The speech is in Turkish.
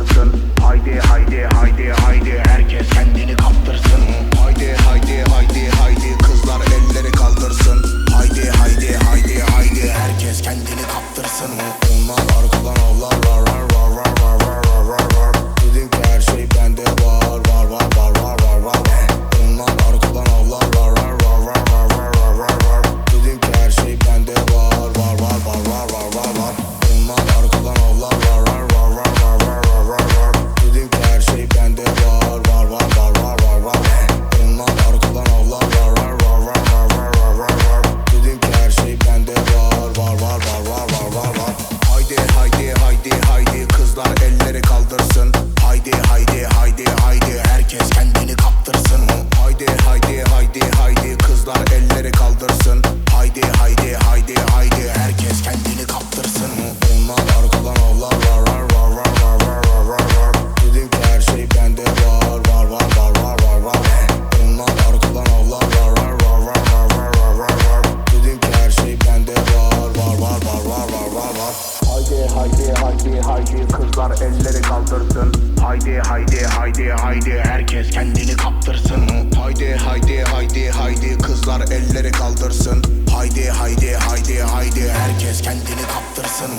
kaptırsın. Haydi haydi haydi haydi herkes kendini kaptırsın. Haydi haydi haydi haydi kızlar elleri kaldırsın. Haydi haydi haydi haydi herkes kendini kaptırsın. Onlar arkadan avlarlar Çocuklar elleri kaldırsın. Haydi haydi haydi haydi. Herkes kendini kaptırsın. Haydi haydi haydi haydi. Kızlar elleri kaldırsın. Haydi haydi haydi haydi. Herkes kendini kaptırsın.